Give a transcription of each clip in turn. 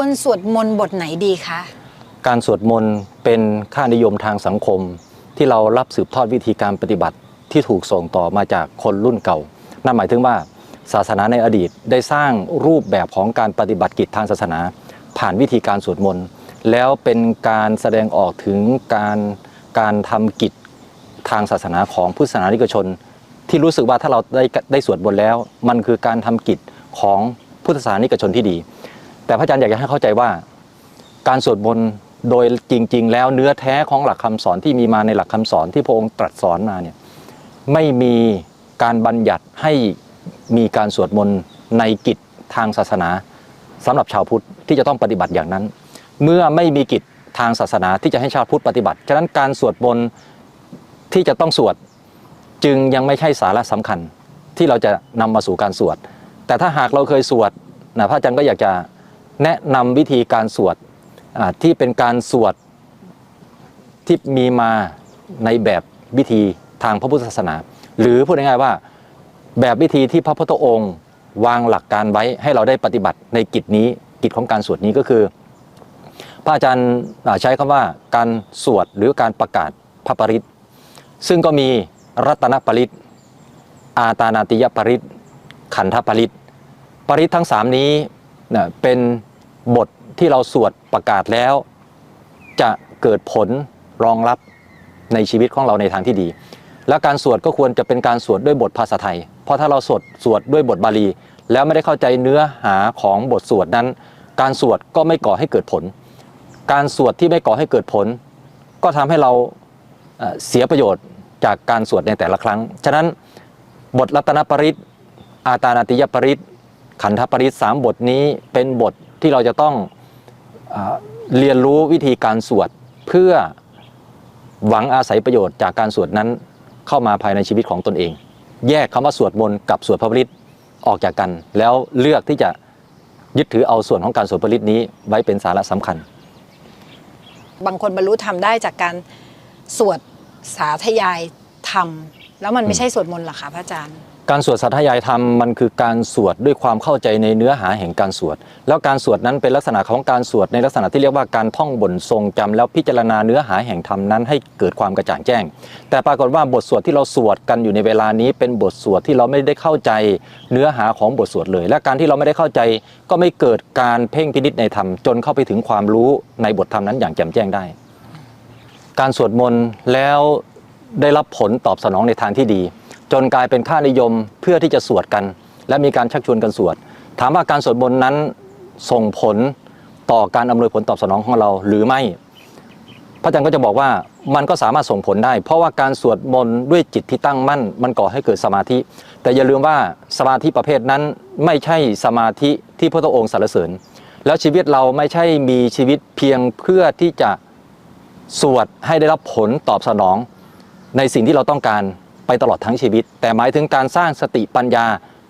ควรสวดมนต์บทไหนดีคะ การสวดมนต์เป็นค่านิยมทางสังคม ที่เรารับสืบทอดวิธีการปฏิบัติที่ถูกส่งต่อมาจากคนรุ่นเก่า นั่นหมายถึงว่าศาสนาในอดีตได้สร้างรูปแบบของการปฏิบัติกิจทางศาสนา ผ่านวิธีการสวดมนต์แล้วเป็นการแสดงออกถึงการการทำกิจทางศาสนาของพุทธศาสนานิกชน ที่รู้สึกว่าถ้าเราได้ได้สวดมนต์แล้ว มันคือการทำกิจของพุทธศาสนิกชนที่ดี แต่พระอาจารย์อยากจะให้เข้าใจว่า การสวดมนต์โดยจริง ๆ แล้วเนื้อแท้ของหลักคำสอนที่มีมาในหลักคำสอนที่พระองค์ตรัสสอนมาเนี่ยไม่มีการบัญญัติให้มีการสวดมนต์ในกิจทางศาสนาสำหรับชาวพุทธที่จะต้องปฏิบัติอย่างนั้น เมื่อไม่มีกิจทางศาสนาที่จะให้ชาวพุทธปฏิบัติ ฉะนั้นการสวดมนต์ที่จะต้องสวดจึงยังไม่ใช่สาระสำคัญที่เราจะนำมาสู่การสวด แต่ถ้าหากเราเคยสวดนะพระอาจารย์ก็อยากจะ แนะนำวิธีการสวดที่เป็นการสวดที่มีมาในแบบวิธีทางพระพุทธศาสนา หรือพูดง่ายๆว่าแบบวิธีที่พระพุทธองค์วางหลักการไว้ให้เราได้ปฏิบัติในกิจนี้กิจของการสวดนี้ก็คือ พระอาจารย์ใช้คำว่าการสวดหรือการประกาศพระปริตซึ่งก็มีรัตนปริตอาตานาติยปริตขันธปริตปริตทั้งสามนี้ นะเป็นบทที่เราสวดประกาศแล้ว จะเกิดผลรองรับในชีวิตของเราในทางที่ดี และการสวดก็ควรจะเป็นการสวดด้วยบทภาษาไทย เพราะถ้าเราสวดสวดด้วยบทบาลี แล้วไม่ได้เข้าใจเนื้อหาของบทสวดนั้น การสวดก็ไม่ก่อให้เกิดผล การสวดที่ไม่ก่อให้เกิดผล ก็ทำให้เราเสียประโยชน์จากการสวดในแต่ละครั้ง ฉะนั้นบทรัตนปริตอาตานาติยปริต ขันธปริตสามบทนี้เป็นบทที่เราจะต้องเอเรียนรู้วิธีการสวดเพื่อหวังอาศัยประโยชน์จากการสวดนั้นเข้ามาภายในชีวิตของตนเอง แยกคำว่าสวดมนต์กับสวดพระปริตออกจากกัน แล้วเลือกที่จะยึดถือเอาส่วนของการสวดพระปริตนี้ไว้เป็นสาระสำคัญ บางคนบรรลุธรรมได้จากการสวดสาธยายธรรม แล้วมันไม่ใช่สวดมนต์หรอคะพระอาจารย์ การสวดสัทธยายธรรมมันคือการสวดด้วยความเข้าใจในเนื้อหาแห่งการสวด แล้วการสวดนั้นเป็นลักษณะของการสวดในลักษณะที่เรียกว่าการท่องบนทรงจำแล้วพิจารณาเนื้อหาแห่งธรรมนั้นให้เกิดความกระจ่างแจ้ง แต่ปรากฏว่าบทสวดที่เราสวดกันอยู่ในเวลานี้ เป็นบทสวดที่เราไม่ได้เข้าใจเนื้อหาของบทสวดเลย และการที่เราไม่ได้เข้าใจก็ไม่เกิดการเพ่งพินิจในธรรมจนเข้าไปถึงความรู้ในบทธรรมนั้นอย่างแจ่มแจ้งได้ การสวดมนต์แล้วได้รับผลตอบสนองในทางที่ดี จนกลายเป็นค่านิยมเพื่อที่จะสวดกัน และมีการชักชวนกันสวด ถามว่าการสวดมนต์นั้นส่งผลต่อการอำนวยผลตอบสนองของเราหรือไม่ พระอาจารย์ก็จะบอกว่ามันก็สามารถส่งผลได้ เพราะว่าการสวดมนต์ด้วยจิตที่ตั้งมั่น มันก่อให้เกิดสมาธิ แต่อย่าลืมว่าสมาธิประเภทนั้นไม่ใช่สมาธิที่พระองค์สรรเสริญ แล้วชีวิตเราไม่ใช่มีชีวิตเพียงเพื่อที่จะสวดให้ได้รับผลตอบสนอง ในสิ่งที่เราต้องการ ไปตลอดทั้งชีวิต แต่หมายถึงการสร้างสติปัญญา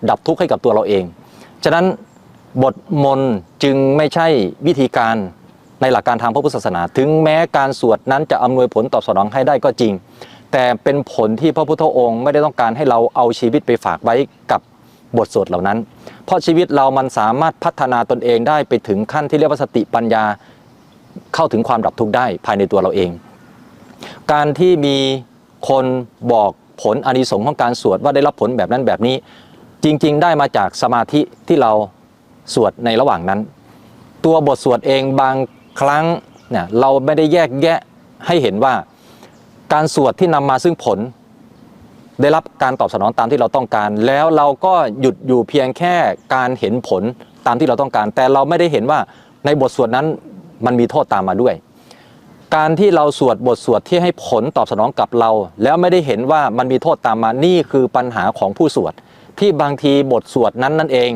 ดับทุกข์ให้กับตัวเราเอง ฉะนั้นบทมนจึงไม่ใช่วิธีการในหลักการทางพระพุทธศาสนา ถึงแม้การสวดนั้นจะอำนวยผลตอบสนองให้ได้ก็จริง แต่เป็นผลที่พระพุทธองค์ไม่ได้ต้องการให้เราเอาชีวิตไปฝากไว้กับบทสวดเหล่านั้น เพราะชีวิตเรามันสามารถพัฒนาตนเองได้ไปถึงขั้นที่เรียกว่าสติปัญญาเข้าถึงความดับทุกข์ได้ภายในตัวเราเอง การที่มีคนบอก ผลอานิสงส์ของการสวดว่าได้รับผลแบบนั้นแบบนี้ จริง ๆ ได้มาจากสมาธิที่เราสวดในระหว่างนั้น ตัวบทสวดเองบางครั้งเนี่ยเราไม่ได้แยกแยะให้เห็นว่าการสวดที่นำมาซึ่งผล ได้รับการตอบสนองตามที่เราต้องการ แล้วเราก็หยุดอยู่เพียงแค่การเห็นผลตามที่เราต้องการ แต่เราไม่ได้เห็นว่าในบทสวดนั้นมันมีโทษตามมาด้วย การที่เราสวดบทสวดที่ให้ผลตอบสนองกับเรา แล้วไม่ได้เห็นว่ามันมีโทษตามมานี่คือปัญหาของผู้สวด ที่บางทีบทสวดนั้นนั่นเอง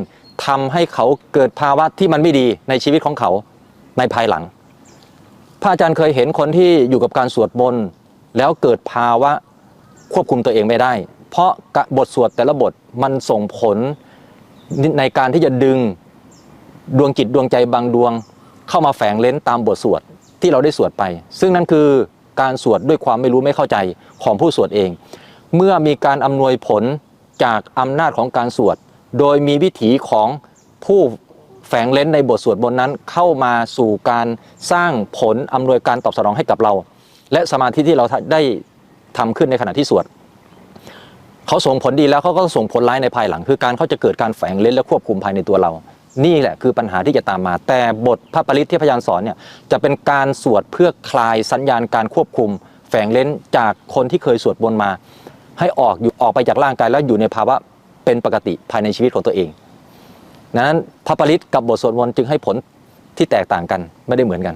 ทำให้เขาเกิดภาวะที่มันไม่ดีในชีวิตของเขาในภายหลัง พระอาจารย์เคยเห็นคนที่อยู่กับการสวดมนต์แล้วเกิดภาวะควบคุมตัวเองไม่ได้ เพราะบทสวดแต่ละบทมันส่งผลในการที่จะดึงดวงจิตดวงใจบางดวง เข้ามาแฝงเล้นตามบทสวด ที่เราได้สวดไป ซึ่งนั่นคือการสวดด้วยความไม่รู้ไม่เข้าใจของผู้สวดเอง เมื่อมีการอำนวยผลจากอำนาจของการสวด โดยมีวิถีของผู้แฝงเล้นในบทสวดบนนั้นเข้ามาสู่การสร้างผลอำนวยการตอบสนองให้กับเรา และสมาธิที่เราได้ทำขึ้นในขณะที่สวดเขาส่งผลดีแล้วเขาก็ส่งผลร้ายในภายหลัง คือการเขาจะเกิดการแฝงเลนและควบคุมภายในตัวเรา นี่แหละคือปัญหาที่จะตามมา แต่บทพระปริตที่พยานสอนเนี่ยจะเป็นการสวดเพื่อคลายสัญญาณการควบคุม แฝงเล้นจากคนที่เคยสวดบนมา ให้ออกอยู่ออกไปจากร่างกายแล้วอยู่ในภาวะเป็นปกติภายในชีวิตของตัวเองดังนั้นพระปริตกับบทสวดมนต์จึงให้ผลที่แตกต่างกันไม่ได้เหมือนกัน